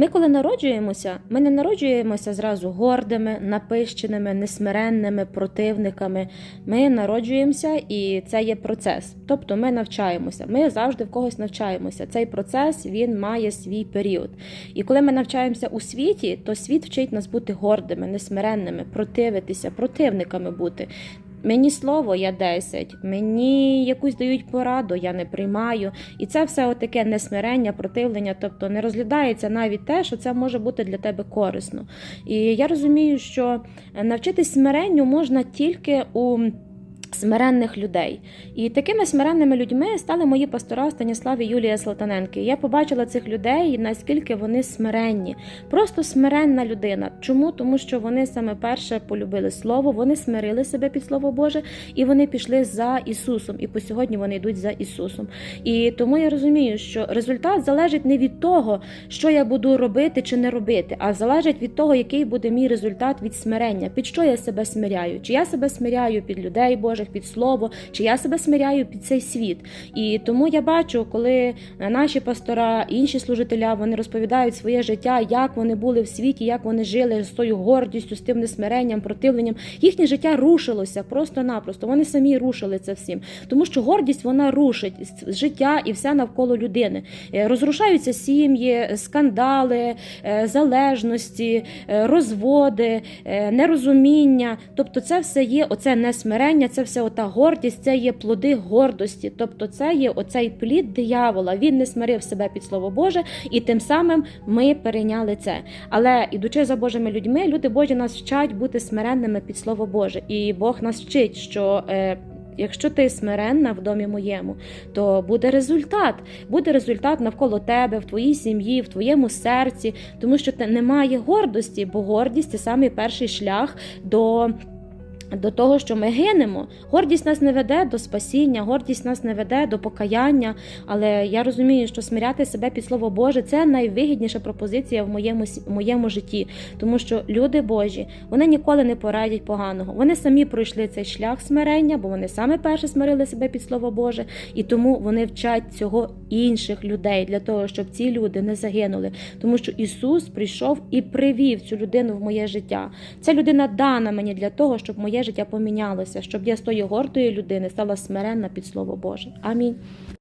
Ми, коли народжуємося, ми не народжуємося зразу гордими, напищеними, несмиренними, противниками. Ми народжуємося, і це є процес. Тобто ми навчаємося. Ми завжди в когось навчаємося. Цей процес він має свій період. І коли ми навчаємося у світі, то світ вчить нас бути гордими, несмиренними, противитися, противниками бути. Мені слово я 10, мені якусь дають пораду, я не приймаю. І це все таке несмирення, противлення, тобто не розглядається навіть те, що це може бути для тебе корисно. І я розумію, що навчитись смиренню можна тільки у смиренних людей. І такими смиренними людьми стали мої пастора Станіслав і Юлія Салтаненки. Я побачила цих людей, наскільки вони смиренні. Просто смиренна людина. Чому? Тому що вони саме перше полюбили слово, вони смирили себе під слово Боже, і вони пішли за Ісусом. І по сьогодні вони йдуть за Ісусом. І тому я розумію, що результат залежить не від того, що я буду робити чи не робити, а залежить від того, який буде мій результат від смирення, під що я себе смиряю. Чи я себе смиряю під людей Божих, під слово, чи я себе смиряю під цей світ. І тому я бачу, коли наші пастора, інші служителя, вони розповідають своє життя, як вони були в світі, як вони жили з тою гордістю, з тим несмиренням, противленням. Їхнє життя рушилося просто-напросто. Вони самі рушили це всім. Тому що гордість вона рушить життя і все навколо людини. Е, Розрушаються сім'ї, скандали, е, залежності, е, розводи, е, нерозуміння. Тобто, це все є оце несмирення, це все ота гордість, це є плоди гордості. Тобто, це є оцей плід диявола. Він не смирив себе під слово Боже, і тим самим ми перейняли це. Але ідучи за Божими людьми, люди Божі нас вчать бути смиренними під слово Боже. І Бог нас вчить, що. е, Якщо ти смиренна в домі моєму, то буде результат. Буде результат навколо тебе, в твоїй сім'ї, в твоєму серці, тому що немає гордості, бо гордість це самий перший шлях до. До того, що ми гинемо. Гордість нас не веде до спасіння, гордість нас не веде до покаяння. Але я розумію, що смиряти себе під слово Боже це найвигідніша пропозиція в моєму моєму житті, тому що люди Божі вони ніколи не порадять поганого. Вони самі пройшли цей шлях смирення, бо вони саме перше смирили себе під слово Боже, і тому вони вчать цього інших людей для того, щоб ці люди не загинули. Тому що Ісус прийшов і привів цю людину в моє життя. Ця людина дана мені для того, щоб моє життя помінялося, щоб я з тої гордої людини стала смиренна під слово Боже. Амінь.